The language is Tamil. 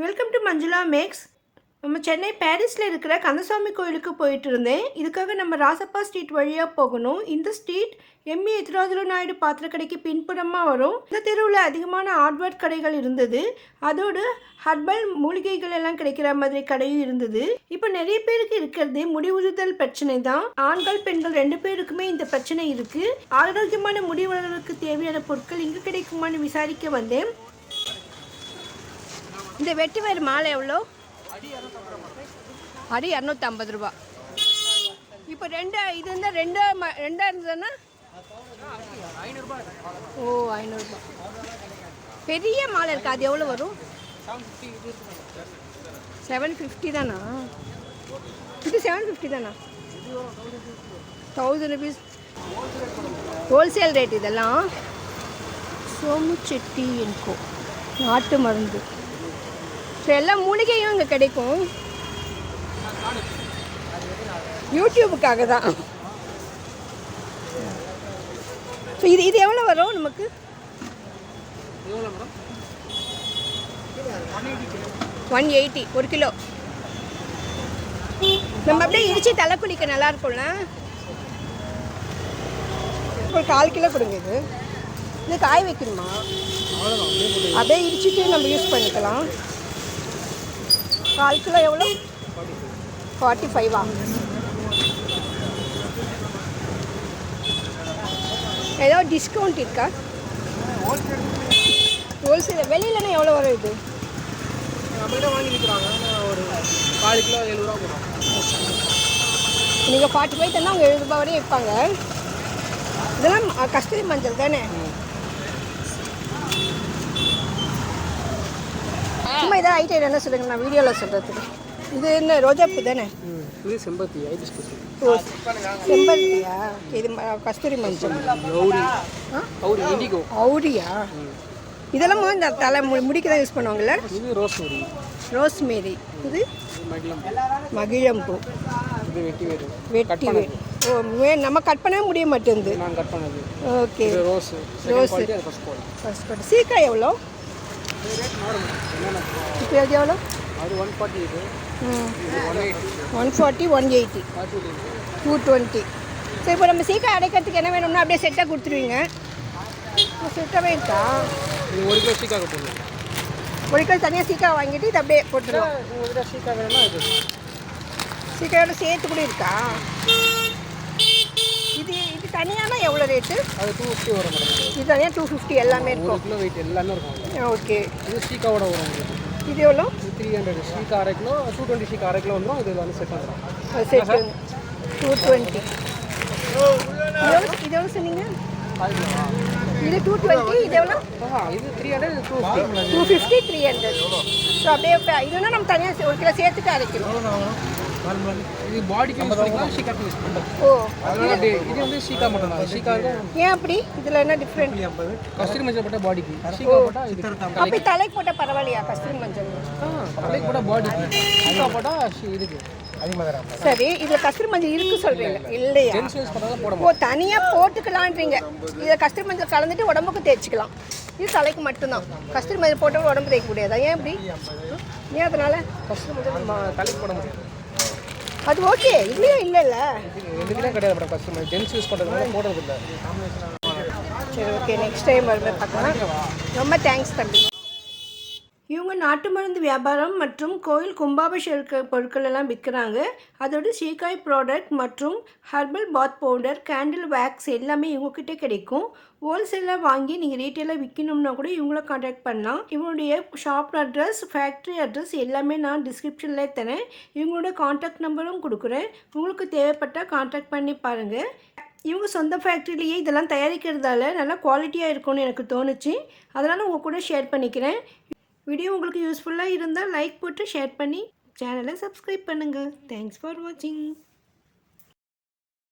வெல்கம் டு மஞ்சுளா மேக்ஸ் நம்ம சென்னை பாரிஸில் இருக்கிற கந்தசாமி கோயிலுக்கு போயிட்டு இருந்தேன் இதுக்காக நம்ம ராசப்பா ஸ்ட்ரீட் வழியாக போகணும். இந்த ஸ்ட்ரீட் எம்இ எத்ராஜுலு நாயுடு பாத்திர கடைக்கு பின்புறமாக வரும். இந்த தெருவில் அதிகமான ஹார்ட்வேர் கடைகள் இருந்தது. அதோடு ஹர்பல் மூலிகைகள் எல்லாம் கிடைக்கிற மாதிரி கடையும் இருந்தது. இப்போ நிறைய பேருக்கு இருக்கிறது முடி உதிர்தல் பிரச்சனை தான். ஆண்கள் பெண்கள் ரெண்டு பேருக்குமே இந்த பிரச்சனை இருக்குது ஆரோக்கியமான முடி வளர்றதுக்கு தேவையான பொருட்கள் இங்கே கிடைக்குமான்னு விசாரிக்க வந்தேன். இந்த வெட்டி வயிறு மாலை எவ்வளோ? அடி இரநூத்தம்பது ரூபா. இப்போ ரெண்டு இது இருந்தால் ரெண்டு ம- ரெண்டா இருந்ததுன்னா? ஓ ஐநூறுரூபா பெரிய மாலை இருக்குது அது எவ்வளோ வரும்? செவன் ஃபிஃப்டி தானா? இது செவன் ஃபிஃப்டி தானா? Thousand rupees. ஹோல்சேல் ரேட் இதெல்லாம். சோமுச்செட்டி என்கோ. நாட்டு மருந்து. எல்லா மூலிகையும் இங்கே கிடைக்கும். யூடியூபுக்காக தான். ஸோ இது இது எவ்வளோ வரும் நமக்கு? ஒன் எயிட்டி ஒரு கிலோ. நம்ம அப்படியே இடிச்சு தலை குளிக்க நல்லா இருக்கும்ல? ஒரு கால் கிலோ கொடுங்க இது. இது காய வைக்கணுமா? அப்படியே இடிச்சிட்டு நம்ம யூஸ் பண்ணிக்கலாம். கால் கிலோ எவ்வளோ? ஃபார்ட்டி ஃபைவா ஏதோ டிஸ்கவுண்ட் இருக்கா? ஹோல்சேல் வெளியிலனா எவ்வளோ வரும் இது? ரூபா நீங்கள் ஃபார்ட்டி ஃபைவ் தந்தால் அவங்க எழுபது ரூபாய் வரையும் விற்பாங்க. இதெல்லாம் கஸ்தூரி மஞ்சள் தானே? சும்மா இதான் ஐட்டம் என்ன சொல்லுங்க நான் வீடியோவில் சொல்கிறதுக்கு இது என்ன ரோஜாப்பூ தானே? இது செம்பருத்தி ஓ செம்பருத்தியா? இது கஸ்தூரி மஞ்சள். கௌரி. இண்டிகோ. அவுரியா இதெல்லாம் இந்த தலை முடிக்கு தான் யூஸ் பண்ணுவாங்கல்ல? இது ரோஸ்மேரி. ரோஸ்மேரி. இது? இது மகிழம் மகிழம்பூ வெட்டி வெட்டி ஓ நம்ம கட் பண்ணவே முடிய மாட்டேங்குது. நான் கட் பண்ணது. ஓகே. ரோஸ். ரோஸ். ஃபஸ்ட் கோட் சீக்காய் எவ்வளோ? இப்போ அது எவ்வளோ அது ஒன் ஃபார்ட்டி இது இது one forty one eighty two twenty சரி இப்போ நம்ம சீக்காய் அடைக்கிறதுக்கு என்ன வேணும்னா அப்படியே செட்டாக கொடுத்துருவீங்க. செட்டாகவே இருக்கா? ஒரு கிலோ சீக்காக போடணும் ஒரு கிலோ தனியாக சீக்காய் வாங்கிட்டு இது அப்படியே போட்டுருவோம். சீக்காக வேணும்னா சீக்காயோட சேர்த்து கூட இருக்கா? தனியானா எவ்வளோ ரேட்டு அது டூ ஃபிஃப்டி வரும் மேடம் இது தனியாக டூ ஃபிஃப்டி எல்லாமே ஒரு இருக்கும். கிலோ வெயிட் எல்லாமே இருக்கும் ஓகே இது சீக்காவோட வரும் உங்களுக்கு இது எவ்வளோ? த்ரீ ஹண்ட்ரட் சீக்கா அரை கிலோ டூ டுவெண்ட்டி சீக்கா அரை கிலோ வந்துடும் இது வந்து செட் வந்துடும் செட்டு டூ டுவெண்ட்டி இது எவ்வளோ சொன்னீங்க? இது டூ டுவெண்ட்டி இது எவ்வளோ? இது த்ரீ ஹண்ட்ரட் இது two fifty two fifty three hundred so அப்படியே இதுனா நம்ம தனியாக ஒரு கிலோ சேர்த்துட்டு அரைக்கணும். இது பாடிக்கு யூஸ் பண்ணிக்கலாம். ஷீக்காக்கு யூஸ் பண்ணலாம் ஓ. அதனால அப்படியே இது வந்து ஷீக்கா மட்டும் தான். ஷீக்கா இருக்கும் ஏன் அப்படி? இதில் என்ன டிஃப்ரெண்ட் கஸ்தூரி மஞ்சள் போட்டால் பாடிக்கு ஷீக்கா போட்டால் இது அப்படி தலைக்கு போட்டால் பரவாயில்லையா கஸ்தூரி மஞ்சள்? தலைக்கு போட்டால் பாடிக்கு ஷீக்கா போட்டால் இதுக்கு. சரி இதில் கஸ்தூரி மஞ்சள் இருக்கு சொல்கிறீங்க இல்லையா ஓ தனியாக போட்டுக்கலான்றீங்க. இதை கஸ்தூரி மஞ்சள் கலந்துட்டு உடம்புக்கு தேய்ச்சிக்கலாம். இது தலைக்கு மட்டும்தான். கஸ்தூரி மஞ்சள் போட்டு உடம்பு தேய்க்க முடியாதா? ஏன் இப்படி ஏன் அதனால? கஸ்தூரி மஞ்சள் தலைக்கு போட முடியும் அது ஓகே இல்லையும் இல்லைல்ல. இது ரெண்டுக்குலாம் கிடையாது மேடம் மஞ்சள் ஜென்ஸ் யூஸ் பண்ணுறதுனால போடுறது இல்லை சரி ஓகே நெக்ஸ்ட் டைம் வரும்போது பார்க்கலாம். ரொம்ப தேங்க்ஸ் தம்பி. இவங்க நாட்டு மருந்து வியாபாரம் மற்றும் கோயில் கும்பாபிஷேக பொருட்கள் எல்லாம் விற்கிறாங்க. அதோட சீக்காய் ப்ராடக்ட் மற்றும் herbal bath powder candle wax எல்லாமே இவங்கக்கிட்ட கிடைக்கும். ஹோல்சேலாக வாங்கி நீங்கள் ரீட்டெயிலாக விற்கணும்னா கூட இவங்கள காண்டாக்ட் பண்ணலாம். இவங்களுடைய ஷாப் அட்ரஸ் ஃபேக்ட்ரி அட்ரஸ் எல்லாமே நான் டிஸ்கிரிப்ஷனில் தரேன். இவங்களோட காண்டாக்ட் நம்பரும் கொடுக்குறேன். உங்களுக்கு தேவைப்பட்டால் காண்டாக்ட் பண்ணி பாருங்கள் இவங்க சொந்த ஃபேக்ட்ரிலேயே இதெல்லாம் தயாரிக்கிறதால நல்லா குவாலிட்டியாக இருக்கும்னு எனக்கு தோணுச்சு. அதனால் உங்கள் கூட ஷேர் பண்ணிக்கிறேன். வீடியோ உங்களுக்கு யூஸ்ஃபுல்லாக இருந்தால் லைக் போட்டு ஷேர் பண்ணி சேனலை சப்ஸ்கிரைப் பண்ணுங்கள் தேங்க்ஸ் ஃபார் வாட்சிங்